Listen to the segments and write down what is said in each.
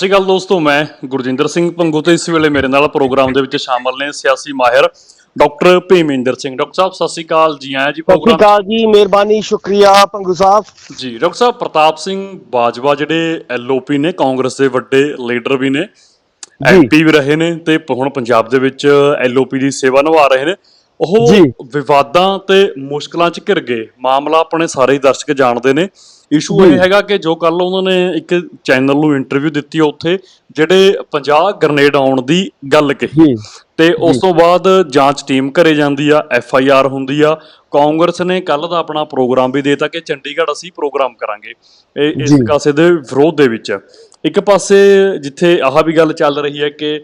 ਸਤਿ ਸ਼੍ਰੀ ਅਕਾਲ ਦੋਸਤੋ ਮੈਂ ਗੁਰਜਿੰਦਰ ਸਿੰਘ ਪੰਗੂ ਤੇ ਇਸ ਵੇਲੇ ਮੇਰੇ ਨਾਲ ਪ੍ਰੋਗਰਾਮ ਦੇ ਵਿੱਚ ਸ਼ਾਮਲ ਨੇ ਸਿਆਸੀ ਮਾਹਿਰ ਡਾਕਟਰ ਭੀਮਿੰਦਰ ਸਿੰਘ। ਡਾਕਟਰ ਸਾਹਿਬ ਸਤਿ ਸ਼੍ਰੀ ਅਕਾਲ। ਜੀ ਆਇਆਂ ਜੀ ਸਤਿ ਸ਼੍ਰੀ ਪ੍ਰੋਗਰਾਮ ਅਕਾਲ ਜੀ ਮਿਹਰਬਾਨੀ ਸ਼ੁਕਰੀਆ ਭੰਗੂ ਸਾਹਿਬ। ਜੀ ਡਾਕਟਰ ਸਾਹਿਬ ਪ੍ਰਤਾਪ ਸਿੰਘ ਬਾਜਵਾ ਜਿਹੜੇ ਐਲਓਪੀ ਨੇ ਕਾਂਗਰਸ ਦੇ ਵੱਡੇ ਲੀਡਰ ਵੀ ਨੇ ਐਮਪੀ ਵੀ ਰਹੇ ਨੇ ਤੇ ਹੁਣ ਪੰਜਾਬ ਦੇ ਵਿੱਚ ਐਲਓਪੀ ਦੀ ਸੇਵਾ ਨਿਭਾ ਰਹੇ ਨੇ। ਉਹ। ਵਿਵਾਦਾਂ ਤੇ ਮੁਸ਼ਕਲਾਂ 'ਚ ਘਿਰ ਗਏ। ਮਾਮਲਾ ਆਪਣੇ ਸਾਰੇ ਹੀ ਦਰਸ਼ਕ ਜਾਣਦੇ ਨੇ। ਇਸ਼ੂ ਇਹ ਹੈਗਾ ਕਿ ਜੋ ਕੱਲ ਉਹਨਾਂ ਨੇ ਇੱਕ ਚੈਨਲ ਨੂੰ ਇੰਟਰਵਿਊ ਦਿੱਤੀ ਉੱਥੇ ਜਿਹੜੇ 50 ਗ੍ਰਨੇਡ ਆਉਣ ਦੀ ਗੱਲ ਕਹੀ। ਤੇ ਉਸ ਤੋਂ ਬਾਅਦ ਜਾਂਚ ਟੀਮ ਘਰੇ ਜਾਂਦੀ ਆ ਐਫ ਆਈ ਆਰ ਹੁੰਦੀ ਆ। ਕਾਂਗਰਸ ਨੇ ਕੱਲ ਦਾ ਆਪਣਾ ਪ੍ਰੋਗਰਾਮ ਵੀ ਦੇਤਾ ਕਿ ਚੰਡੀਗੜ੍ਹ ਅਸੀਂ ਪ੍ਰੋਗਰਾਮ ਕਰਾਂਗੇ। ਇਹ ਇਸ। ਕਾਸੇ ਦੇ ਵਿਰੋਧ ਦੇ ਵਿੱਚ ਇੱਕ ਪਾਸੇ ਜਿੱਥੇ ਆਹ ਵੀ ਗੱਲ ਚੱਲ ਰਹੀ ਹੈ ਕਿ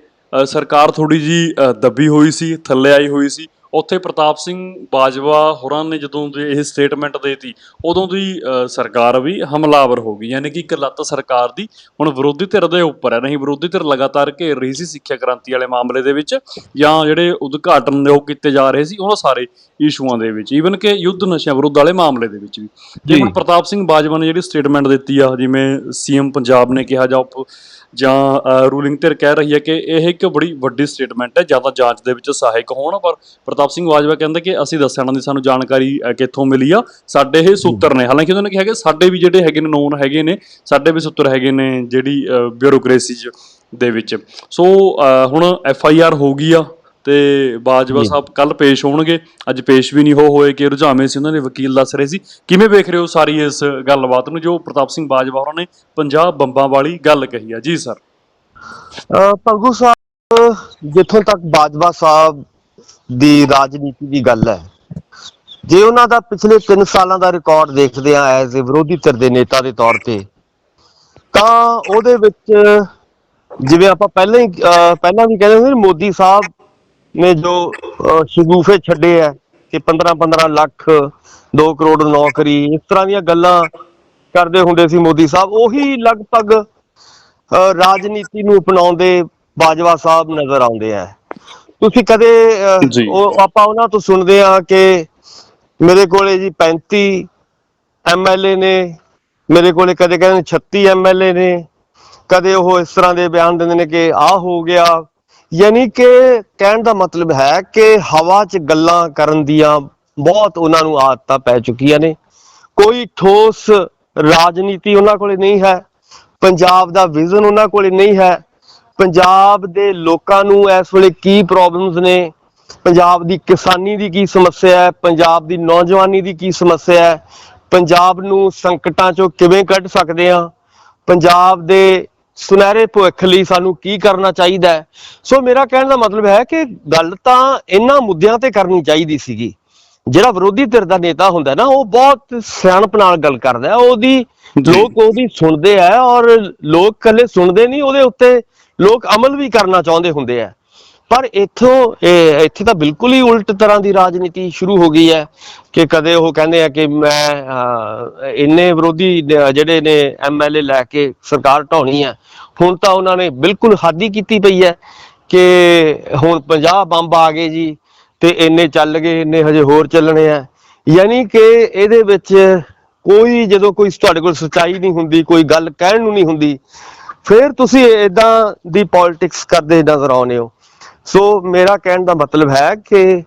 ਸਰਕਾਰ ਥੋੜੀ ਜੀ ਦੱਬੀ ਹੋਈ ਸੀ ਥੱਲੇ ਆਈ ਹੋਈ ਸੀ। ਉੱਥੇ ਪ੍ਰਤਾਪ ਸਿੰਘ ਬਾਜਵਾ ਹੋਰਾਂ ਨੇ ਜਦੋਂ ਦੀ ਇਹ ਸਟੇਟਮੈਂਟ ਦੇਤੀ ਉਦੋਂ ਦੀ ਸਰਕਾਰ ਵੀ ਹਮਲਾਵਰ ਹੋ ਗਈ ਯਾਨੀ ਕਿ ਇੱਕ ਲੱਤ ਸਰਕਾਰ ਦੀ ਹੁਣ ਵਿਰੋਧੀ ਧਿਰ ਦੇ ਉੱਪਰ ਹੈ। ਨਹੀਂ ਵਿਰੋਧੀ ਧਿਰ ਲਗਾਤਾਰ ਘੇਰ ਰਹੀ ਸੀ ਸਿੱਖਿਆ ਕ੍ਰਾਂਤੀ ਵਾਲੇ ਮਾਮਲੇ ਦੇ ਵਿੱਚ ਜਾਂ ਜਿਹੜੇ ਉਦਘਾਟਨ ਦੇ ਉਹ ਕੀਤੇ ਜਾ ਰਹੇ ਸੀ ਉਹਨਾਂ ਸਾਰੇ ਇਸ਼ੂਆਂ ਦੇ ਵਿੱਚ ਈਵਨ ਕਿ ਯੁੱਧ ਨਸ਼ਿਆਂ ਵਿਰੁੱਧ ਵਾਲੇ ਮਾਮਲੇ ਦੇ ਵਿੱਚ ਵੀ। ਜੇ। ਹੁਣ ਪ੍ਰਤਾਪ ਸਿੰਘ ਬਾਜਵਾ ਨੇ ਜਿਹੜੀ ਸਟੇਟਮੈਂਟ ਦਿੱਤੀ ਆ ਜਿਵੇਂ ਸੀਐਮ ਪੰਜਾਬ ਨੇ ਕਿਹਾ ਜਾਂ ਜਾਂ ਰੂਲਿੰਗ ਧਿਰ ਕਹਿ ਰਹੀ ਹੈ ਕਿ ਇਹ ਇੱਕ ਬੜੀ ਵੱਡੀ ਸਟੇਟਮੈਂਟ ਹੈ, ਜ਼ਿਆਦਾ ਜਾਂਚ ਦੇ ਵਿੱਚ ਸਹਾਇਕ ਹੋਣ, ਪਰ ਪ੍ਰਤਾਪ ਸਿੰਘ ਬਾਜਵਾ ਕਹਿੰਦੇ ਕਿ ਅਸੀਂ ਦੱਸਣਾ ਦੀ ਸਾਨੂੰ ਜਾਣਕਾਰੀ ਕਿੱਥੋਂ ਮਿਲੀ ਆ। ਸਾਡੇ ਇਹ ਸੂਤਰ ਨੇ, ਹਾਲਾਂਕਿ ਉਹਨਾਂ ਨੇ ਕਿਹਾ ਕਿ ਸਾਡੇ ਵੀ ਜਿਹੜੇ ਹੈਗੇ ਨੇ ਨੋਨ ਹੈਗੇ ਨੇ, ਸਾਡੇ ਵੀ ਸੂਤਰ ਹੈਗੇ ਨੇ, ਜਿਹੜੀ ਬਿਊਰੋਕ੍ਰੇਸੀ ਚ ਦੇ ਵਿੱਚ। ਸੋ ਹੁਣ ਐਫ ਆਈ ਆਰ ਹੋ ਗਈ ਆ ਤੇ ਬਾਜਵਾ ਸਾਹਿਬ ਕੱਲ ਪੇਸ਼ ਹੋਣਗੇ। ਅੱਜ ਪੇਸ਼ ਵੀ ਨਹੀਂ ਹੋ ਹੋਏ ਕਿ ਰੁਝਾਵੇਂ ਸੀ ਉਹਨਾਂ ਦੇ ਵਕੀਲ ਦੱਸ ਰਹੇ ਸੀ। ਕਿਵੇਂ ਵੇਖ ਰਹੇ ਹੋ ਸਾਰੀ ਇਸ ਗੱਲਬਾਤ ਨੂੰ ਜੋ ਪ੍ਰਤਾਪ ਸਿੰਘ ਬਾਜਵਾ ਹੋਰਾਂ ਨੇ ਪੰਜਾਬ ਬੰਬਾਂ ਵਾਲੀ ਗੱਲ ਕਹੀ ਆ? ਜੀ ਸਰ। ਭੰਗੂ ਸਾਹਿਬ ਜਿੱਥੋਂ ਤੱਕ ਬਾਜਵਾ ਸਾਹਿਬ ਦੀ ਰਾਜਨੀਤੀ ਦੀ ਗੱਲ ਹੈ ਜੇ ਉਹਨਾਂ ਦਾ ਪਿਛਲੇ 3 ਸਾਲਾਂ ਦਾ ਰਿਕਾਰਡ ਦੇਖਦੇ ਆ ਐਜ਼ ਅ ਵਿਰੋਧੀ ਧਿਰ ਦੇ ਨੇਤਾ ਦੇ ਤੌਰ ਤੇ ਤਾਂ ਉਹਦੇ ਵਿੱਚ ਜਿਵੇਂ ਆਪਾਂ ਪਹਿਲਾਂ ਹੀ ਪਹਿਲਾਂ ਵੀ ਕਹਿੰਦੇ ਹੁੰਦੇ ਸੀ ਮੋਦੀ ਸਾਹਿਬ ਨੇ ਜੋ ਸ਼ਗੂਫੇ ਛੱਡੇ ਆ ਕਿ 15 15 ਲੱਖ 2 ਕਰੋੜ ਨੌਕਰੀ ਇਸ ਤਰ੍ਹਾਂ ਦੀਆਂ ਗੱਲਾਂ ਕਰਦੇ ਹੁੰਦੇ ਸੀ ਮੋਦੀ ਸਾਹਿਬ। ਉਹੀ ਲਗਭਗ ਰਾਜਨੀਤੀ ਨੂੰ ਅਪਣਾਉਂਦੇ ਬਾਜਵਾ ਸਾਹਿਬ ਨਜ਼ਰ ਆਉਂਦੇ ਆ। ਤੁਸੀਂ ਕਦੇ। ਉਹ ਆਪਾਂ ਉਹਨਾਂ ਤੋਂ ਸੁਣਦੇ ਆ ਕਿ ਮੇਰੇ ਕੋਲੇ ਜੀ 35 ਐਮਐਲਏ ਨੇ ਮੇਰੇ ਕੋਲੇ ਕਦੇ ਕਹਿੰਦੇ 36 ਐਮਐਲਏ ਨੇ ਕਦੇ ਉਹ ਇਸ ਤਰ੍ਹਾਂ ਦੇ ਬਿਆਨ ਦਿੰਦੇ ਨੇ ਕਿ ਆਹ ਹੋ ਗਿਆ। ਯਾਨੀ ਕਿ ਕਹਿਣ ਦਾ ਮਤਲਬ ਹੈ ਕਿ ਹਵਾ 'ਚ ਗੱਲਾਂ ਕਰਨ ਦੀਆਂ ਬਹੁਤ ਉਹਨਾਂ ਨੂੰ ਆਦਤਾਂ ਪੈ ਚੁੱਕੀਆਂ ਨੇ। ਕੋਈ ਠੋਸ ਰਾਜਨੀਤੀ ਉਹਨਾਂ ਕੋਲੇ ਨਹੀਂ ਹੈ। ਪੰਜਾਬ ਦਾ ਵਿਜ਼ਨ ਉਹਨਾਂ ਕੋਲੇ ਨਹੀਂ ਹੈ। ਪੰਜਾਬ ਦੇ ਲੋਕਾਂ ਨੂੰ ਇਸ ਵੇਲੇ ਕੀ ਪ੍ਰੋਬਲਮਸ ਨੇ? ਪੰਜਾਬ ਦੀ ਕਿਸਾਨੀ ਦੀ ਕੀ ਸਮੱਸਿਆ ਹੈ? ਪੰਜਾਬ ਦੀ ਨੌਜਵਾਨੀ ਦੀ ਕੀ ਸਮੱਸਿਆ ਹੈ? ਪੰਜਾਬ ਨੂੰ ਸੰਕਟਾਂ ਚੋਂ ਕਿਵੇਂ ਕੱਢ ਸਕਦੇ ਆ ਪੰਜਾਬ ਦੇ ਸੁਨਹਿਰੇ ਭਵਿੱਖ ਲਈ ਸਾਨੂੰ ਕੀ ਕਰਨਾ ਚਾਹੀਦਾ ਹੈ? ਸੋ ਮੇਰਾ ਕਹਿਣ ਦਾ ਮਤਲਬ ਹੈ ਕਿ ਗੱਲ ਤਾਂ ਇਹਨਾਂ ਮੁੱਦਿਆਂ ਤੇ ਕਰਨੀ ਚਾਹੀਦੀ ਸੀਗੀ। ਜਿਹੜਾ ਵਿਰੋਧੀ ਧਿਰ ਦਾ ਨੇਤਾ ਹੁੰਦਾ ਨਾ ਉਹ ਬਹੁਤ ਸਿਆਣਪ ਨਾਲ ਗੱਲ ਕਰਦਾ ਹੈ। ਉਹਦੀ। ਲੋਕ ਉਹਦੀ ਸੁਣਦੇ ਆ ਔਰ ਲੋਕ ਕੱਲੇ ਸੁਣਦੇ ਨਹੀਂ ਉਹਦੇ ਉੱਤੇ ਲੋਕ ਅਮਲ ਵੀ ਕਰਨਾ ਚਾਹੁੰਦੇ ਹੁੰਦੇ ਆ ਪਰ ਇੱਥੋਂ, ਇਹ ਇੱਥੇ ਤਾਂ ਬਿਲਕੁਲ ਹੀ ਉਲਟ ਤਰ੍ਹਾਂ ਦੀ ਰਾਜਨੀਤੀ ਸ਼ੁਰੂ ਹੋ ਗਈ ਹੈ ਕਿ ਕਦੇ ਉਹ ਕਹਿੰਦੇ ਆ ਕਿ ਮੈਂ ਇੰਨੇ ਵਿਰੋਧੀ ਜਿਹੜੇ ਨੇ ਐਮਐਲਏ ਲੈ ਕੇ ਸਰਕਾਰ ਢਾਉਣੀ ਹੈ, ਹੁਣ ਤਾਂ ਉਹਨਾਂ ਨੇ ਬਿਲਕੁਲ ਹਾਦੀ ਕੀਤੀ ਪਈ ਹੈ ਕਿ ਹੁਣ 50 ਬੰਬ ਆ ਗਏ ਜੀ ਤੇ ਇੰਨੇ ਚੱਲ ਗਏ, ਇੰਨੇ ਹਜੇ ਹੋਰ ਚੱਲਣੇ ਆ। ਯਾਨੀ ਕਿ ਇਹਦੇ ਵਿੱਚ ਕੋਈ ਜਦੋਂ ਕੋਈ ਤੁਹਾਡੇ ਕੋਲ ਸੱਚਾਈ ਨਹੀਂ ਹੁੰਦੀ, ਕੋਈ ਗੱਲ ਕਹਿਣ ਨੂੰ ਨਹੀਂ ਹੁੰਦੀ, ਫਿਰ ਤੁਸੀਂ ਇਦਾਂ ਦੀ ਪੋਲਿਟਿਕਸ ਕਰਦੇ ਨਜ਼ਰ ਆਉਂਦੇ ਹੋ। ਸੋ ਮੇਰਾ ਕਹਿਣ ਦਾ ਮਤਲਬ ਹੈ ਕਿ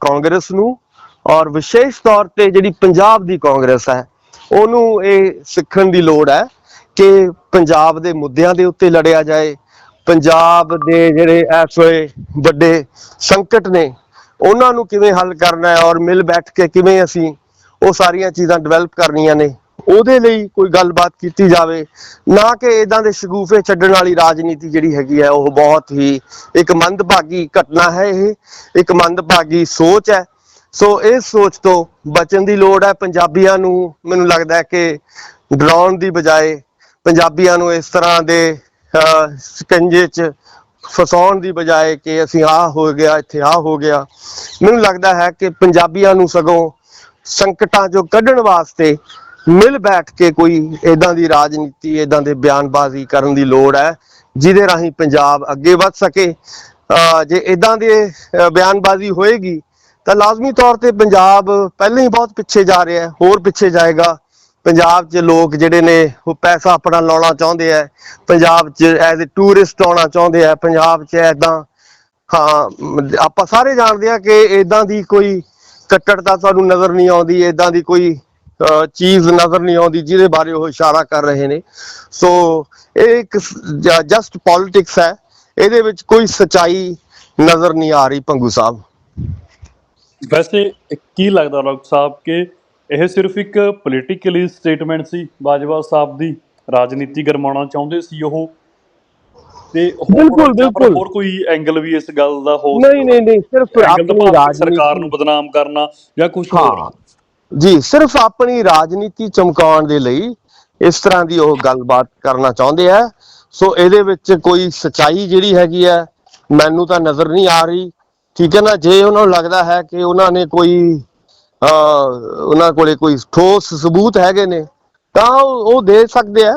ਕਾਂਗਰਸ ਨੂੰ ਔਰ ਵਿਸ਼ੇਸ਼ ਤੌਰ ਤੇ ਜਿਹੜੀ ਪੰਜਾਬ ਦੀ ਕਾਂਗਰਸ ਹੈ, ਉਹਨੂੰ ਇਹ ਸਿੱਖਣ ਦੀ ਲੋੜ ਹੈ ਕਿ ਪੰਜਾਬ ਦੇ ਮੁੱਦਿਆਂ ਦੇ ਉੱਤੇ ਲੜਿਆ ਜਾਏ। ਪੰਜਾਬ ਦੇ ਜਿਹੜੇ ਇਸ ਵੇਲੇ ਵੱਡੇ ਸੰਕਟ ਨੇ, ਉਹਨਾਂ ਨੂੰ ਕਿਵੇਂ ਹੱਲ ਕਰਨਾ ਹੈ ਔਰ ਮਿਲ ਬੈਠ ਕੇ ਕਿਵੇਂ ਅਸੀਂ ਉਹ ਸਾਰੀਆਂ ਚੀਜ਼ਾਂ ਡਿਵੈਲਪ ਕਰਨੀਆਂ ਨੇ ਉਹਦੇ ਲਈ ਕੋਈ ਗੱਲਬਾਤ ਕੀਤੀ ਜਾਵੇ ਨਾ ਕਿ ਇਦਾਂ ਦੇ ਸ਼ਗੂਫੇ ਛੱਡਣ ਵਾਲੀ ਰਾਜਨੀਤੀ ਜਿਹੜੀ ਹੈਗੀ ਹੈ ਉਹ ਬਹੁਤ ਹੀ ਇੱਕ ਮੰਦਭਾਗੀ ਘਟਨਾ ਹੈ ਇਹ ਇੱਕ ਮੰਦਭਾਗੀ ਸੋਚ ਹੈ। ਸੋ ਇਸ ਸੋਚ ਤੋਂ ਬਚਣ ਦੀ ਲੋੜ ਹੈ। ਪੰਜਾਬੀਆਂ ਨੂੰ ਮੈਨੂੰ ਲੱਗਦਾ ਹੈ ਕਿ ਡਰਾਉਣ ਦੀ ਬਜਾਏ ਪੰਜਾਬੀਆਂ ਨੂੰ ਇਸ ਤਰ੍ਹਾਂ ਦੇ ਅਹ, ਸਕੰਜੇ 'ਚ ਫਸਾਉਣ ਦੀ ਬਜਾਏ ਕਿ ਅਸੀਂ ਆਹ ਹੋ ਗਿਆ ਇੱਥੇ ਆਹ ਹੋ ਗਿਆ। ਮੈਨੂੰ ਲੱਗਦਾ ਹੈ ਕਿ ਪੰਜਾਬੀਆਂ ਨੂੰ ਸਗੋਂ ਸੰਕਟਾਂ ਚੋਂ ਕੱਢਣ ਵਾਸਤੇ ਮਿਲ ਬੈਠ ਕੇ ਕੋਈ ਇਦਾਂ ਦੀ ਰਾਜਨੀਤੀ ਇਦਾਂ ਦੇ ਬਿਆਨਬਾਜ਼ੀ ਕਰਨ ਦੀ ਲੋੜ ਹੈ, ਜਿਹਦੇ ਰਾਹੀਂ ਪੰਜਾਬ ਅੱਗੇ ਵੱਧ ਸਕੇ। ਅਹ ਜੇ ਇਦਾਂ ਦੇ ਬਿਆਨਬਾਜ਼ੀ ਹੋਏਗੀ, ਤਾਂ ਲਾਜ਼ਮੀ ਤੌਰ ਤੇ ਪੰਜਾਬ ਪਹਿਲਾਂ ਹੀ ਬਹੁਤ ਪਿੱਛੇ ਜਾ ਰਿਹਾ ਹੈ, ਹੋਰ ਪਿੱਛੇ ਜਾਏਗਾ। ਪੰਜਾਬ 'ਚ ਲੋਕ ਜਿਹੜੇ ਨੇ, ਉਹ ਪੈਸਾ ਆਪਣਾ ਲਾਉਣਾ ਚਾਹੁੰਦੇ ਆ ਪੰਜਾਬ 'ਚ ਐਜ਼ ਅ ਟੂਰਿਸਟ ਆਉਣਾ ਚਾਹੁੰਦੇ ਆ ਪੰਜਾਬ 'ਚ ਐਦਾਂ ਹਾਂ, ਆਪਾਂ ਸਾਰੇ ਜਾਣਦੇ ਆ ਕਿ ਇਦਾਂ ਦੀ ਕੋਈ ਕੱਟੜਤਾ ਸਾਨੂੰ ਨਜ਼ਰ ਨਹੀਂ ਆਉਂਦੀ ਇਦਾਂ ਦੀ ਕੋਈ ਚੀਜ਼ ਨਜ਼ਰ ਨਹੀਂ ਆਉਂਦੀ ਜਿਹਦੇ ਬਾਰੇ ਉਹ ਇਸ਼ਾਰਾ ਕਰ ਰਹੇ ਨੇ। ਸੋ ਇਹ ਇੱਕ ਜਸਟ ਪੋਲਿਟਿਕਸ ਹੈ। ਇਹਦੇ ਵਿੱਚ ਕੋਈ ਸਚਾਈ ਨਜ਼ਰ ਨਹੀਂ ਆ ਰਹੀ ਪੰਗੂ ਸਾਹਿਬ। ਵੈਸੇ ਕੀ ਲੱਗਦਾ ਡਾਕਟਰ ਸਾਹਿਬ ਕਿ ਇਹ ਸਿਰਫ ਇੱਕ ਪੋਲੀਟੀਕਲੀ ਸਟੇਟਮੈਂਟ ਸੀ ਬਾਜਵਾ ਸਾਹਿਬ ਦੀ ਰਾਜਨੀਤੀ ਗਰਮਾਉਣਾ ਚਾਹੁੰਦੇ ਸੀ ਉਹ। ਤੇ ਬਿਲਕੁਲ, ਬਿਲਕੁਲ। ਹੋਰ ਕੋਈ ਐਂਗਲ ਵੀ ਇਸ ਗੱਲ ਦਾ ਹੋ ਨਹੀਂ ਨਹੀਂ ਨਹੀਂ ਸਿਰਫ ਆਪਣੀ ਭਾਵੇਂ ਸਰਕਾਰ ਨੂੰ ਰਾਜਨੀਤੀ ਬਦਨਾਮ ਕਰਨਾ ਜਾਂ ਕੁਝ ਹੋਰ। ਜੀ, ਸਿਰਫ ਆਪਣੀ ਰਾਜਨੀਤੀ ਚਮਕਾਉਣ ਦੇ ਲਈ ਇਸ ਤਰ੍ਹਾਂ ਦੀ ਉਹ ਗੱਲਬਾਤ ਕਰਨਾ ਚਾਹੁੰਦੇ ਆ। ਸੋ ਇਹਦੇ ਵਿੱਚ ਕੋਈ ਸਚਾਈ ਜਿਹੜੀ ਹੈਗੀ ਹੈ ਮੈਨੂੰ ਤਾਂ ਨਜ਼ਰ ਨਹੀਂ ਆ ਰਹੀ। ਠੀਕ ਹੈ ਨਾ, ਜੇ ਉਹਨਾਂ ਨੂੰ ਲੱਗਦਾ ਹੈ ਕਿ ਉਹਨਾਂ ਨੇ ਕੋਈ, ਅਹ, ਉਹਨਾਂ ਕੋਲੇ ਕੋਈ ਠੋਸ ਸਬੂਤ ਹੈਗੇ ਨੇ, ਤਾਂ ਉਹ ਦੇ ਸਕਦੇ ਆ।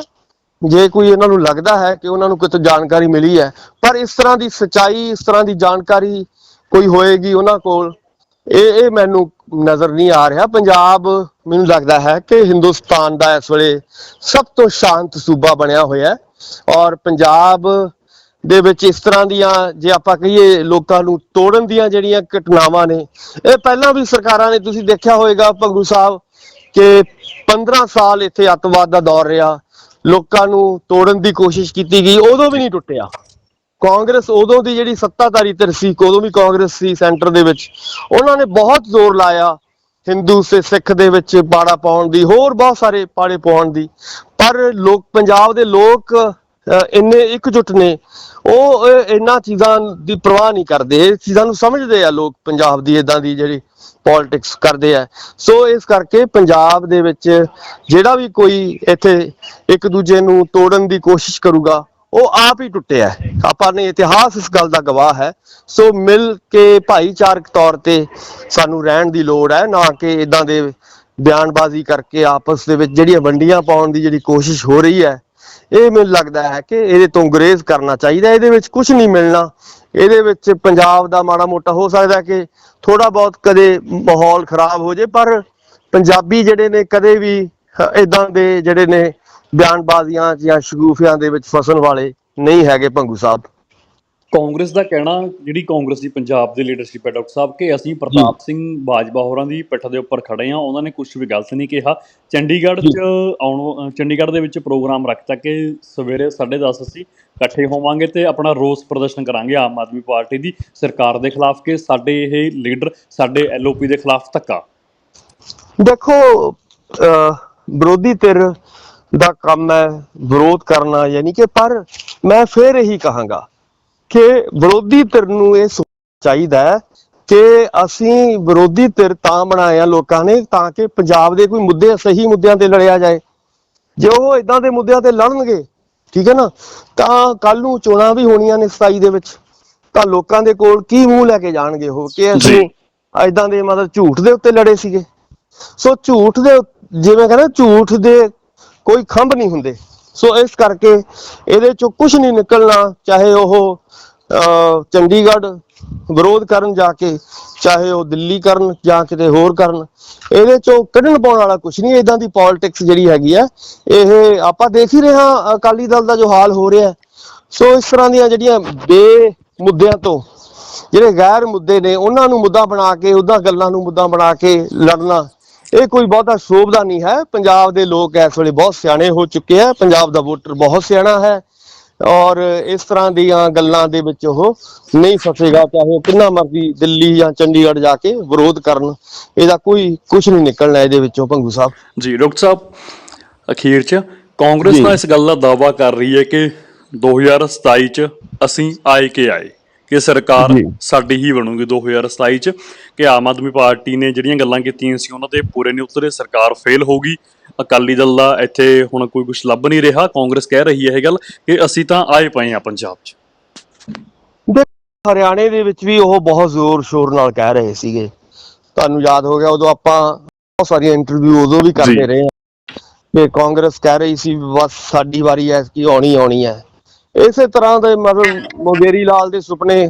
ਜੇ ਕੋਈ ਇਹਨਾਂ ਨੂੰ ਲੱਗਦਾ ਹੈ ਕਿ ਉਹਨਾਂ ਨੂੰ ਕਿਤੇ ਜਾਣਕਾਰੀ ਮਿਲੀ ਹੈ, ਪਰ ਇਸ ਤਰ੍ਹਾਂ ਦੀ ਸਚਾਈ, ਇਸ ਤਰ੍ਹਾਂ ਦੀ ਜਾਣਕਾਰੀ ਕੋਈ ਹੋਏਗੀ ਉਹਨਾਂ ਕੋਲ, ਇਹ ਇਹ ਮੈਨੂੰ ਨਜ਼ਰ ਨਹੀਂ ਆ ਰਿਹਾ। ਪੰਜਾਬ ਮੈਨੂੰ ਲੱਗਦਾ ਹੈ ਕਿ ਹਿੰਦੁਸਤਾਨ ਦਾ ਇਸ ਵੇਲੇ ਸਭ ਤੋਂ ਸ਼ਾਂਤ ਸੂਬਾ ਬਣਿਆ ਹੋਇਆ ਹੈ ਔਰ ਪੰਜਾਬ ਦੇ ਵਿੱਚ ਇਸ ਤਰ੍ਹਾਂ ਦੀਆਂ ਜੇ ਆਪਾਂ ਕਹੀਏ ਲੋਕਾਂ ਨੂੰ ਤੋੜਨ ਦੀਆਂ ਜਿਹੜੀਆਂ ਘਟਨਾਵਾਂ ਨੇ, ਇਹ ਪਹਿਲਾਂ ਵੀ ਸਰਕਾਰਾਂ ਨੇ, ਤੁਸੀਂ ਦੇਖਿਆ ਹੋਵੇਗਾ ਭੰਗੂ ਸਾਹਿਬ ਕਿ 15 ਸਾਲ ਇੱਥੇ ਅੱਤਵਾਦ ਦਾ ਦੌਰ ਰਿਹਾ। ਲੋਕਾਂ ਨੂੰ ਤੋੜਨ ਦੀ ਕੋਸ਼ਿਸ਼ ਕੀਤੀ ਗਈ, ਉਦੋਂ ਵੀ ਨਹੀਂ ਟੁੱਟਿਆ। ਕਾਂਗਰਸ ਉਦੋਂ ਦੀ ਜਿਹੜੀ ਸੱਤਾਧਾਰੀ ਧਿਰ ਸੀ, ਉਦੋਂ ਵੀ ਕਾਂਗਰਸ ਸੀ ਸੈਂਟਰ ਦੇ ਵਿੱਚ, ਉਹਨਾਂ ਨੇ ਬਹੁਤ ਜ਼ੋਰ ਲਾਇਆ ਹਿੰਦੂ ਤੇ ਸਿੱਖ ਦੇ ਵਿੱਚ ਪਾੜਾ ਪਾਉਣ ਦੀ, ਹੋਰ ਬਹੁਤ ਸਾਰੇ ਪਾੜੇ ਪਾਉਣ ਦੀ। ਪਰ ਲੋਕ, ਪੰਜਾਬ ਦੇ ਲੋਕ ਇੰਨੇ ਇਕਜੁੱਟ ਨੇ, ਉਹ ਇਹਨਾਂ ਚੀਜ਼ਾਂ ਦੀ ਪਰਵਾਹ ਨਹੀਂ ਕਰਦੇ। ਇਹ ਚੀਜ਼ਾਂ ਨੂੰ ਸਮਝਦੇ ਆ ਲੋਕ, ਪੰਜਾਬ ਦੀ ਇਦਾਂ ਦੀ ਜਿਹੜੀ ਪੋਲਿਟਿਕਸ ਕਰਦੇ ਆ। ਸੋ ਇਸ ਕਰਕੇ ਪੰਜਾਬ ਦੇ ਵਿੱਚ ਜਿਹੜਾ ਵੀ ਕੋਈ ਇੱਥੇ ਇੱਕ ਦੂਜੇ ਨੂੰ ਤੋੜਨ ਦੀ ਕੋਸ਼ਿਸ਼ ਕਰੂਗਾ ਉਹ ਆਪ ਹੀ ਟੁੱਟਿਆ ਆਪਾਂ ਨੇ ਇਤਿਹਾਸ ਇਸ ਗੱਲ ਦਾ ਗਵਾਹ ਹੈ। ਸੋ ਮਿਲ ਕੇ ਭਾਈਚਾਰਕ ਤੌਰ ਤੇ ਸਾਨੂੰ ਰਹਿਣ ਦੀ ਲੋੜ ਹੈ, ਨਾ ਕਿ ਇਦਾਂ ਦੇ ਬਿਆਨਬਾਜ਼ੀ ਕਰਕੇ ਆਪਸ ਦੇ ਵਿੱਚ ਜਿਹੜੀਆਂ ਵੰਡੀਆਂ ਪਾਉਣ ਦੀ ਜਿਹੜੀ ਕੋਸ਼ਿਸ਼ ਹੋ ਰਹੀ ਹੈ, ਇਹ ਮੈਨੂੰ ਲੱਗਦਾ ਹੈ ਕਿ ਇਹਦੇ ਤੋਂ ਗੁਰੇਜ਼ ਕਰਨਾ ਚਾਹੀਦਾ ਇਹਦੇ ਵਿੱਚ ਕੁਝ ਨਹੀਂ ਮਿਲਣਾ। ਇਹਦੇ ਵਿੱਚ ਪੰਜਾਬ ਦਾ ਮਾੜਾ ਮੋਟਾ ਹੋ ਸਕਦਾ ਕਿ ਥੋੜਾ ਬਹੁਤ ਕਦੇ ਮਾਹੌਲ ਖਰਾਬ ਹੋ ਜੇ ਪਰ ਪੰਜਾਬੀ ਜਿਹੜੇ ਨੇ ਕਦੇ ਵੀ ਇਦਾਂ ਦੇ ਜਿਹੜੇ ਨੇ ਬਿਆਨਬਾਜ਼ੀਆਂ ਜਾਂ ਸ਼ਗੂਫਿਆਂ ਦੇ ਵਿੱਚ ਫਸਣ ਵਾਲੇ ਨਹੀਂ ਹੈਗੇ ਭੰਗੂ ਸਾਹਿਬ। ਕਾਂਗਰਸ ਦਾ ਕਹਿਣਾ ਜਿਹੜੀ ਕਾਂਗਰਸ ਦੀ ਪੰਜਾਬ ਦੀ ਲੀਡਰਸ਼ਿਪ ਹੈ ਡਾਕਟਰ ਸਾਹਿਬ ਕਿ ਅਸੀਂ ਪ੍ਰਤਾਪ ਸਿੰਘ ਬਾਜਵਾ ਹੋਰਾਂ ਦੀ ਪਿੱਠ ਦੇ ਉੱਪਰ ਖੜੇ ਹਾਂ। ਉਹਨਾਂ ਨੇ ਕੁਝ ਵੀ ਗਲਤ ਨਹੀਂ ਕਿਹਾ। ਚੰਡੀਗੜ੍ਹ 'ਚ ਆਉਣ ਚੰਡੀਗੜ੍ਹ ਦੇ ਵਿੱਚ ਪ੍ਰੋਗਰਾਮ ਰੱਖਤਾ ਕਿ ਸਵੇਰੇ 10:30 ਅਸੀਂ ਇਕੱਠੇ ਹੋਵਾਂਗੇ ਤੇ ਆਪਣਾ ਰੋਸ ਪ੍ਰਦਰਸ਼ਨ ਕਰਾਂਗੇ ਆਮ ਆਦਮੀ ਪਾਰਟੀ ਦੀ ਸਰਕਾਰ ਦੇ ਖਿਲਾਫ ਕਿ ਸਾਡੇ ਇਹ ਲੀਡਰ ਸਾਡੇ ਐਲਓਪੀ ਦੇ ਖਿਲਾਫ ਧੱਕਾ। ਦੇਖੋ ਵਿਰੋਧੀ ਧਿਰ ਦਾ ਕੰਮ ਹੈ ਵਿਰੋਧ ਕਰਨਾ ਯਾਨੀ ਕਿ ਪਰ ਮੈਂ ਫੇਰ ਇਹੀ ਕਹਾਂਗਾ ਕਿ ਵਿਰੋਧੀ ਧਿਰ ਨੂੰ ਇਹ ਚਾਹੀਦਾ ਹੈ ਕਿ ਅਸੀਂ ਵਿਰੋਧੀ ਧਿਰ ਤਾਂ ਬਣਾਇਆ ਲੋਕਾਂ ਨੇ ਤਾਂ ਕਿ ਪੰਜਾਬ ਦੇ ਕੋਈ ਮੁੱਦੇ ਸਹੀ ਮੁੱਦਿਆਂ ਤੇ ਲੜਿਆ ਜਾਏ। ਜੇ ਉਹ ਇਦਾਂ ਦੇ ਮੁੱਦਿਆਂ ਤੇ ਲੜਨਗੇ ਠੀਕ ਹੈ ਨਾ ਤਾਂ ਕੱਲ ਨੂੰ ਚੋਣਾਂ ਵੀ ਹੋਣੀਆਂ ਨੇ 27 ਦੇ ਵਿੱਚ। ਤਾਂ ਲੋਕਾਂ ਦੇ ਕੋਲ ਕੀ ਮੂੰਹ ਲੈ ਕੇ ਜਾਣਗੇ ਉਹ ਕਿ ਅਸੀਂ ਇਦਾਂ ਦੇ ਮਤਲਬ ਝੂਠ ਦੇ ਉੱਤੇ ਲੜੇ ਸੀਗੇ। ਸੋ ਝੂਠ ਦੇ ਜਿਵੇਂ ਕਹਿੰਦਾ ਝੂਠ ਦੇ ਕੋਈ ਖੰਭ ਨਹੀਂ ਹੁੰਦੇ। ਸੋ ਇਸ ਕਰਕੇ ਇਹਦੇ ਚੋਂ ਕੁਝ ਨਹੀਂ ਨਿਕਲਣਾ, ਚਾਹੇ ਉਹ ਚੰਡੀਗੜ੍ਹ ਵਿਰੋਧ ਕਰਨ ਜਾ ਕੇ, ਚਾਹੇ ਉਹ ਦਿੱਲੀ ਕਰਨ ਜਾਂ ਕਿਤੇ ਹੋਰ ਕਰਨ, ਇਹਦੇ ਚੋਂ ਕੱਢਣ ਪਾਉਣ ਵਾਲਾ ਕੁਝ ਨਹੀਂ ਇਦਾਂ ਦੀ ਪੋਲਿਟਿਕਸ ਜਿਹੜੀ ਹੈਗੀ ਆ, ਇਹ ਆਪਾਂ ਦੇਖ ਹੀ ਰਹੇ ਹਾਂ, ਅਕਾਲੀ ਦਲ ਦਾ ਜੋ ਹਾਲ ਹੋ ਰਿਹਾ ਸੋ ਇਸ ਤਰ੍ਹਾਂ ਦੀਆਂ ਜਿਹੜੀਆਂ ਬੇ ਮੁੱਦਿਆਂ ਤੋਂ, ਜਿਹੜੇ ਗੈਰ ਮੁੱਦੇ ਨੇ, ਉਹਨਾਂ ਨੂੰ ਮੁੱਦਾ ਬਣਾ ਕੇ ਉਹਦਾ ਗੱਲਾਂ ਨੂੰ ਮੁੱਦਾ ਬਣਾ ਕੇ ਲੜਨਾ ਇਹ ਕੋਈ ਬਹੁਤਾ ਸ਼ੋਭਦਾ ਨਹੀਂ ਹੈ। ਪੰਜਾਬ ਦੇ ਲੋਕ ਇਸ ਵੇਲੇ ਬਹੁਤ ਸਿਆਣੇ ਹੋ ਚੁੱਕੇ ਆ। ਪੰਜਾਬ ਦਾ ਵੋਟਰ ਬਹੁਤ ਸਿਆਣਾ ਹੈ ਔਰ ਇਸ ਤਰ੍ਹਾਂ ਦੀਆਂ ਗੱਲਾਂ ਦੇ ਵਿੱਚ ਉਹ ਨਹੀਂ ਫਸੇਗਾ ਚਾਹੇ ਉਹ ਕਿੰਨਾ ਮਰਜ਼ੀ ਦਿੱਲੀ ਜਾਂ ਚੰਡੀਗੜ੍ਹ ਜਾ ਕੇ ਵਿਰੋਧ ਕਰਨ। ਇਹਦਾ ਕੋਈ ਕੁਝ ਨਹੀਂ ਨਿਕਲਣਾ ਇਹਦੇ ਵਿੱਚੋਂ ਭੰਗੂ ਸਾਹਿਬ। ਜੀ ਡਾਕਟਰ ਸਾਹਿਬ ਅਖੀਰ 'ਚ ਕਾਂਗਰਸ। ਤਾਂ ਇਸ ਗੱਲ ਦਾ ਦਾਅਵਾ ਕਰ ਰਹੀ ਹੈ ਕਿ 2027 'ਚ ਅਸੀਂ ਆਏ ਕੇ ਆਏ। ਕਿ ਸਰਕਾਰ। ਸਾਡੀ ਹੀ ਬਣੂਗੀ 2027 'ਚ ਕਿ ਆਮ ਆਦਮੀ ਪਾਰਟੀ ਨੇ ਜਿਹੜੀਆਂ ਗੱਲਾਂ ਕੀਤੀਆਂ ਸੀ ਉਹਨਾਂ ਤੇ ਪੂਰੇ ਨਹੀਂ ਉਤਰੇ ਸਰਕਾਰ ਫੇਲ ਹੋਊਗੀ ਅਕਾਲੀ ਦਲ ਦਾ ਇੱਥੇ ਹੁਣ ਕੋਈ ਕੁਝ ਲੱਭ ਨਹੀਂ ਰਿਹਾ ਕਾਂਗਰਸ ਕਹਿ ਰਹੀ ਹੈ ਇਹ ਗੱਲ ਕਿ ਅਸੀਂ ਤਾਂ ਆਏ ਪਏ ਹਾਂ ਪੰਜਾਬ 'ਚ। ਹਰਿਆਣੇ ਦੇ ਵਿੱਚ ਵੀ ਉਹ ਬਹੁਤ ਜ਼ੋਰ ਸ਼ੋਰ ਨਾਲ ਕਹਿ ਰਹੇ ਸੀਗੇ। ਤੁਹਾਨੂੰ ਯਾਦ ਹੋ ਗਿਆ ਉਦੋਂ ਆਪਾਂ ਬਹੁਤ ਸਾਰੀਆਂ ਇੰਟਰਵਿਊ ਉਦੋਂ ਵੀ ਕਰਦੇ। ਰਹੇ ਹਾਂ। ਕਿ ਕਾਂਗਰਸ ਕਹਿ ਰਹੀ ਸੀ ਬਸ ਸਾਡੀ ਵਾਰੀ ਐ ਕਿ ਆਉਣੀ ਆਉਣੀ ਹੈ। ਇਸੇ ਤਰ੍ਹਾਂ ਦੇ ਮਤਲਬ ਮੋਗੇਰੀ ਲਾਲ ਦੇ ਸੁਪਨੇ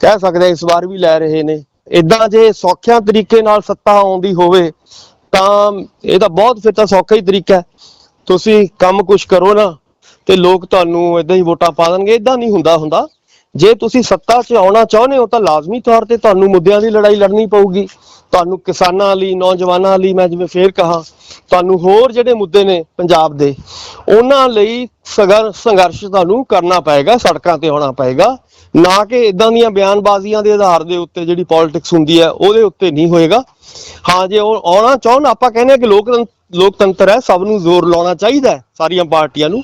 ਕਹਿ ਸਕਦੇ ਇਸ ਵਾਰ ਵੀ ਲੈ ਰਹੇ ਨੇ। ਇਦਾਂ ਜੇ ਸੌਖਿਆਂ ਤਰੀਕੇ ਨਾਲ ਸੱਤਾ ਆਉਂਦੀ ਹੋਵੇ, ਤਾਂ ਇਹ ਤਾਂ ਬਹੁਤ ਫਿਰ ਤਾਂ ਸੌਖਾ ਹੀ ਤਰੀਕਾ ਤੁਸੀਂ ਕੰਮ ਕੁਝ ਕਰੋ ਨਾ, ਤੇ ਲੋਕ ਤੁਹਾਨੂੰ ਇਦਾਂ ਹੀ ਵੋਟਾਂ ਪਾ ਦੇਣਗੇ। ਇਦਾਂ ਨਹੀਂ ਹੁੰਦਾ ਹੁੰਦਾ। ਜੇ ਤੁਸੀਂ ਸੱਤਾ 'ਚ ਆਉਣਾ ਚਾਹੁੰਦੇ ਹੋ, ਤਾਂ ਲਾਜ਼ਮੀ ਤੌਰ ਤੇ ਤੁਹਾਨੂੰ ਮੁੱਦਿਆਂ ਦੀ ਲੜਾਈ ਲੜਨੀ ਪਊਗੀ। ਤੁਹਾਨੂੰ ਕਿਸਾਨਾਂ ਲਈ, ਨੌਜਵਾਨਾਂ ਲਈ ਮੈਂ ਜਿਵੇਂ ਫੇਰ ਕਹਾ ਤੁਹਾਨੂੰ ਹੋਰ ਜਿਹੜੇ ਮੁੱਦੇ ਨੇ ਪੰਜਾਬ ਦੇ, ਉਹਨਾਂ ਲਈ ਸੰਘਰਸ਼ ਤੁਹਾਨੂੰ ਕਰਨਾ ਪਏਗਾ, ਸੜਕਾਂ ਤੇ ਆਉਣਾ ਪਏਗਾ। ਨਾ ਕਿ ਇਦਾਂ ਦੀਆਂ ਬਿਆਨਬਾਜ਼ੀਆਂ ਦੇ ਆਧਾਰ ਦੇ ਉੱਤੇ ਜਿਹੜੀ ਪੋਲਿਟਿਕਸ ਹੁੰਦੀ ਹੈ, ਉਹਦੇ ਉੱਤੇ ਨਹੀਂ ਹੋਏਗਾ। ਹਾਂ, ਜੇ ਉਹ ਆਉਣਾ ਚਾਹਣ, ਆਪਾਂ ਕਹਿੰਦੇ ਹਾਂ ਕਿ ਲੋਕ ਲੋਕਤੰਤਰ ਹੈ, ਸਭ ਨੂੰ ਜ਼ੋਰ ਲਾਉਣਾ ਚਾਹੀਦਾ ਹੈ, ਸਾਰੀਆਂ ਪਾਰਟੀਆਂ ਨੂੰ।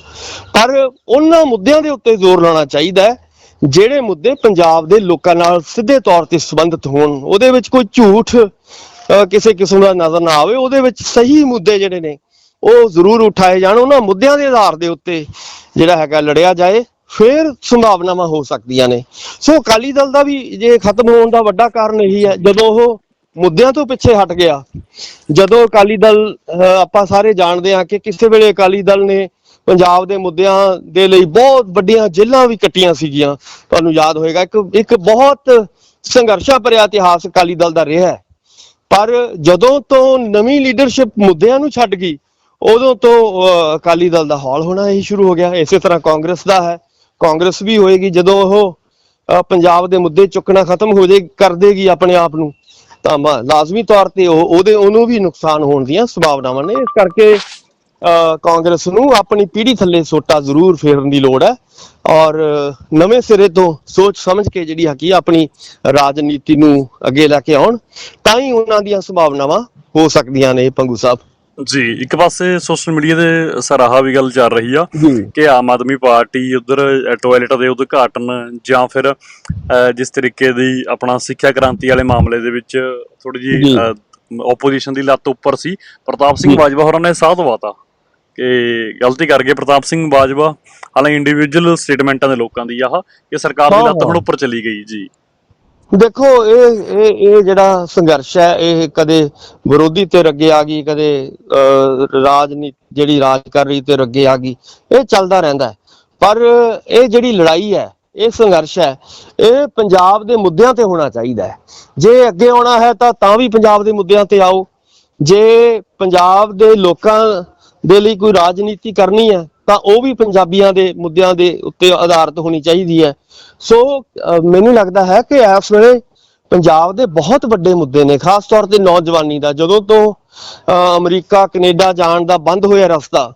ਪਰ ਉਹਨਾਂ ਮੁੱਦਿਆਂ ਦੇ ਉੱਤੇ ਜ਼ੋਰ ਲਾਉਣਾ ਚਾਹੀਦਾ ਹੈ, ਜਿਹੜੇ ਮੁੱਦੇ ਪੰਜਾਬ ਦੇ ਲੋਕਾਂ ਨਾਲ ਸਿੱਧੇ ਤੌਰ ਤੇ ਸੰਬੰਧਿਤ ਹੋਣ, ਉਹਦੇ ਵਿੱਚ ਕੋਈ ਝੂਠ ਕਿਸੇ ਕਿਸਮ ਦਾ ਨਜ਼ਰ ਨਾ ਆਵੇ ਉਹਦੇ ਵਿੱਚ ਸਹੀ ਮੁੱਦੇ ਜਿਹੜੇ ਨੇ ਉਹ ਜ਼ਰੂਰ ਉਠਾਏ ਜਾਣ ਉਹਨਾਂ ਮੁੱਦਿਆਂ ਦੇ ਆਧਾਰ ਦੇ ਉੱਤੇ ਜਿਹੜਾ ਹੈਗਾ ਲੜਿਆ ਜਾਏ ਫਿਰ ਸੰਭਾਵਨਾਵਾਂ ਹੋ ਸਕਦੀਆਂ ਨੇ। ਸੋ ਅਕਾਲੀ ਦਲ ਦਾ ਵੀ ਜੇ ਖਤਮ ਹੋਣ ਦਾ ਵੱਡਾ ਕਾਰਨ ਇਹੀ ਹੈ ਜਦੋਂ ਉਹ ਮੁੱਦਿਆਂ ਤੋਂ ਪਿੱਛੇ ਹਟ ਗਿਆ ਜਦੋਂ ਅਕਾਲੀ ਦਲ ਅਹ, ਆਪਾਂ ਸਾਰੇ ਜਾਣਦੇ ਹਾਂ ਕਿ ਕਿਸੇ ਵੇਲੇ ਅਕਾਲੀ ਦਲ ਨੇ ਪੰਜਾਬ ਦੇ ਮੁੱਦਿਆਂ ਦੇ ਲਈ ਬਹੁਤ ਵੱਡੀਆਂ ਜੇਲਾਂ ਵੀ ਕੱਟੀਆਂ ਸੀਗੀਆਂ। ਤੁਹਾਨੂੰ ਯਾਦ ਹੋਏਗਾ ਇੱਕ ਇੱਕ ਬਹੁਤ ਸੰਘਰਸ਼ਾਂ ਭਰਿਆ ਇਤਿਹਾਸ ਅਕਾਲੀ ਦਲ ਦਾ ਰਿਹਾ ਹੈ। ਪਰ ਜਦੋਂ ਤੋਂ ਨਵੀਂ ਲੀਡਰਸ਼ਿਪ ਮੁੱਦਿਆਂ ਨੂੰ ਛੱਡ ਗਈ, ਉਦੋਂ ਤੋਂ ਅਕਾਲੀ ਦਲ ਦਾ ਹੌਲ ਹੋਣਾ ਹੀ ਸ਼ੁਰੂ ਹੋ ਗਿਆ। ਇਸੇ ਤਰ੍ਹਾਂ ਕਾਂਗਰਸ ਦਾ ਹੈ। ਕਾਂਗਰਸ ਵੀ ਹੋਏਗੀ ਜਦੋਂ ਉਹ ਪੰਜਾਬ ਦੇ ਮੁੱਦੇ ਚੁੱਕਣਾ ਖਤਮ ਹੋ ਜੇ, ਕਰ ਦੇਗੀ ਆਪਣੇ ਆਪ ਨੂੰ। ਤਾਂ ਲਾਜ਼ਮੀ ਤੌਰ ਤੇ ਉਹ, ਉਹਦੇ, ਉਹਨੂੰ ਵੀ ਨੁਕਸਾਨ ਹੋਣ ਦੀਆਂ ਸੰਭਾਵਨਾਵਾਂ ਨੇ। ਇਸ ਕਰਕੇ ਕਾਂਗਰਸ ਨੂੰ ਆਪਣੀ ਪੀੜ੍ਹੀ ਥੱਲੇ ਸੋਟਾ ਜ਼ਰੂਰ ਫੇਰਨ ਦੀ ਲੋੜ ਹੈ। ਔਰ ਨਵੇਂ ਸਿਰੇ ਤੋਂ ਸੋਚ ਸਮਝ ਕੇ ਜਿਹੜੀ ਆ ਆਪਣੀ ਰਾਜਨੀਤੀ ਨੂੰ ਅੱਗੇ ਲੈ ਕੇ ਆਉਣ ਤਾਂ ਹੀ ਉਹਨਾਂ ਦੀਆਂ ਸੰਭਾਵਨਾਵਾਂ ਹੋ ਸਕਦੀਆਂ ਨੇ ਪੰਗੂ ਸਾਹਿਬ। ਜੀ ਇੱਕ ਪਾਸੇ ਸੋਸ਼ਲ ਮੀਡੀਆ ਤੇ ਸਰਾਹਾ ਵੀ ਗੱਲ ਚੱਲ ਰਹੀ ਆ ਕਿ ਆਮ ਆਦਮੀ ਪਾਰਟੀ ਉਧਰ ਟਾਇਲਟ ਦੇ ਉਦਘਾਟਨ ਜਾਂ ਫਿਰ ਜਿਸ ਤਰੀਕੇ ਦੀ ਆਪਣਾ ਸਿੱਖਿਆ ਕ੍ਰਾਂਤੀ ਵਾਲੇ ਮਾਮਲੇ ਦੇ ਵਿੱਚ ਥੋੜੀ ਜੀ। ਆਪੋਜੀਸ਼ਨ ਦੀ ਲੱਤ ਉੱਪਰ ਸੀ। ਪ੍ਰਤਾਪ ਸਿੰਘ। ਬਾਜਵਾ ਹੋਰਾਂ ਨੇ ਸਾਥ ਦਵਾਤਾ ਕਿ ਗਲਤੀ ਕਰ ਗਏ ਪ੍ਰਤਾਪ ਸਿੰਘ ਬਾਜਵਾ। ਹਾਲਾਂਕਿ ਇੰਡੀਵਿਜੂਅਲ ਸਟੇਟਮੈਂਟਾਂ ਦੇ ਲੋਕਾਂ ਦੀ ਆਹ ਕਿ ਸਰਕਾਰ ਦੀ ਲੱਤ ਹੁਣ। ਉੱਪਰ ਚਲੀ ਗਈ ਜੀ। ਦੇਖੋ ਇਹ ਇਹ ਇਹ ਜਿਹੜਾ ਸੰਘਰਸ਼ ਹੈ ਇਹ ਕਦੇ ਵਿਰੋਧੀ ਤੇ ਅੱਗੇ ਆ ਗਈ ਕਦੇ ਰਾਜਨੀਤੀ ਜਿਹੜੀ ਰਾਜ ਕਰ ਰਹੀ ਤੇ ਅੱਗੇ ਆ ਗਈ ਇਹ ਚੱਲਦਾ ਰਹਿੰਦਾ ਹੈ। ਪਰ ਇਹ ਜਿਹੜੀ ਲੜਾਈ ਹੈ ਇਹ ਸੰਘਰਸ਼ ਹੈ ਇਹ ਪੰਜਾਬ ਦੇ ਮੁੱਦਿਆਂ ਤੇ ਹੋਣਾ ਚਾਹੀਦਾ ਹੈ। ਜੇ ਅੱਗੇ ਆਉਣਾ ਹੈ ਤਾਂ ਤਾਂ ਵੀ ਪੰਜਾਬ ਦੇ ਮੁੱਦਿਆਂ ਤੇ ਆਓ। ਜੇ ਪੰਜਾਬ ਦੇ ਲੋਕਾਂ ਦੇ ਲਈ ਕੋਈ ਰਾਜਨੀਤੀ ਕਰਨੀ ਹੈ ਤਾਂ ਉਹ ਵੀ ਪੰਜਾਬੀਆਂ ਦੇ ਮੁੱਦਿਆਂ ਦੇ ਉੱਤੇ ਆਧਾਰਿਤ ਹੋਣੀ ਚਾਹੀਦੀ ਹੈ। ਸੋ ਮੈਨੂੰ ਲੱਗਦਾ ਹੈ ਕਿ ਇਸ ਵੇਲੇ ਪੰਜਾਬ ਦੇ ਬਹੁਤ ਵੱਡੇ ਮੁੱਦੇ ਨੇ ਖਾਸ ਤੌਰ ਤੇ ਨੌਜਵਾਨੀ ਦਾ। ਜਦੋਂ ਤੋਂ ਅਹ, ਅਮਰੀਕਾ ਕੈਨੇਡਾ ਜਾਣ ਦਾ ਬੰਦ ਹੋਇਆ ਰਸਤਾ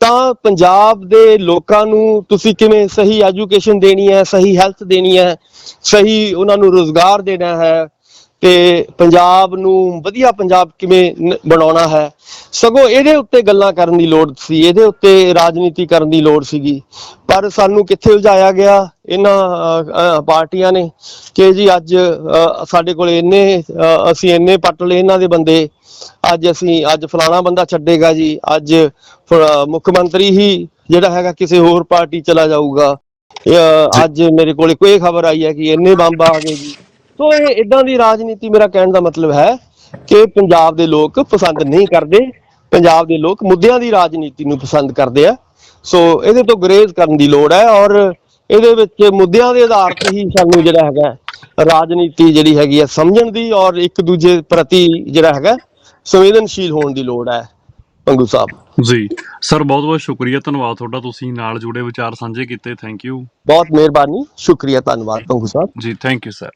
ਤਾਂ ਪੰਜਾਬ ਦੇ ਲੋਕਾਂ ਨੂੰ ਤੁਸੀਂ ਕਿਵੇਂ ਸਹੀ ਐਜੂਕੇਸ਼ਨ ਦੇਣੀ ਹੈ ਸਹੀ ਹੈਲਥ ਦੇਣੀ ਹੈ ਸਹੀ ਉਹਨਾਂ ਨੂੰ ਰੋਜ਼ਗਾਰ ਦੇਣਾ ਹੈ ਤੇ ਪੰਜਾਬ ਨੂੰ ਵਧੀਆ ਪੰਜਾਬ ਕਿਵੇਂ ਬਣਾਉਣਾ ਹੈ? ਸਗੋਂ ਇਹਦੇ ਉੱਤੇ ਗੱਲਾਂ ਕਰਨ ਦੀ ਲੋੜ ਸੀ ਇਹਦੇ ਉੱਤੇ ਰਾਜਨੀਤੀ ਕਰਨ ਦੀ ਲੋੜ ਸੀਗੀ। ਪਰ ਸਾਨੂੰ ਕਿੱਥੇ ਉਲਝਾਇਆ ਗਿਆ? ਇਹਨਾਂ ਪਾਰਟੀਆਂ ਨੇ ਕਿ ਜੀ ਅੱਜ ਸਾਡੇ ਕੋਲ ਇੰਨੇ ਅਸੀਂ ਇੰਨੇ ਪੱਟ ਲਏ ਇਹਨਾਂ ਦੇ ਬੰਦੇ। ਅੱਜ ਅਸੀਂ ਅੱਜ ਫਲਾਣਾ ਬੰਦਾ ਛੱਡੇਗਾ ਜੀ। ਅੱਜ ਮੁੱਖ ਮੰਤਰੀ ਹੀ ਜਿਹੜਾ ਹੈਗਾ ਕਿਸੇ ਹੋਰ ਪਾਰਟੀ ਚਲਾ ਜਾਊਗਾ। ਅੱਜ ਮੇਰੇ ਕੋਲੇ ਕੋਈ ਖਬਰ ਆਈ ਹੈ ਕਿ ਇੰਨੇ ਬੰਬ ਆ ਗਏ ਜੀ। ਸੋ ਇਹ ਇਦਾਂ ਦੀ ਰਾਜਨੀਤੀ ਮੇਰਾ ਕਹਿਣ ਦਾ ਮਤਲਬ ਹੈ ਕਿ ਪੰਜਾਬ ਦੇ ਲੋਕ ਪਸੰਦ ਨਹੀਂ ਕਰਦੇ ਪੰਜਾਬ ਦੇ ਲੋਕ ਮੁੱਦਿਆਂ ਦੀ ਰਾਜਨੀਤੀ ਨੂੰ ਪਸੰਦ ਕਰਦੇ ਆ। ਸੋ ਇਹਦੇ ਤੋਂ ਗੁਰੇਜ਼ ਕਰਨ ਦੀ ਲੋੜ ਹੈ ਔਰ ਇਹਦੇ ਵਿੱਚ ਮੁੱਦਿਆਂ ਦੇ ਆਧਾਰ ਤੇ ਹੀ ਸਾਨੂੰ ਜਿਹੜਾ ਹੈਗਾ ਰਾਜਨੀਤੀ ਜਿਹੜੀ ਹੈਗੀ ਹੈ ਸਮਝਣ ਦੀ ਔਰ ਇੱਕ ਦੂਜੇ ਪ੍ਰਤੀ ਜਿਹੜਾ ਹੈਗਾ ਸੰਵੇਦਨਸ਼ੀਲ ਹੋਣ ਦੀ ਲੋੜ ਹੈ ਪੰਗੂ ਸਾਹਿਬ। ਜੀ। ਸਰ ਬਹੁਤ ਬਹੁਤ ਸ਼ੁਕਰੀਆ ਧੰਨਵਾਦ ਤੁਹਾਡਾ ਤੁਸੀਂ ਨਾਲ ਜੁੜੇ ਵਿਚਾਰ ਸਾਂਝੇ ਕੀਤੇ ਥੈਂਕ ਯੂ ਬਹੁਤ ਮਿਹਰਬਾਨੀ ਸ਼ੁਕਰੀਆ ਧੰਨਵਾਦ ਪੰਗੂ ਸਾਹਿਬ। ਜੀ ਥੈਂਕ ਯੂ ਸਰ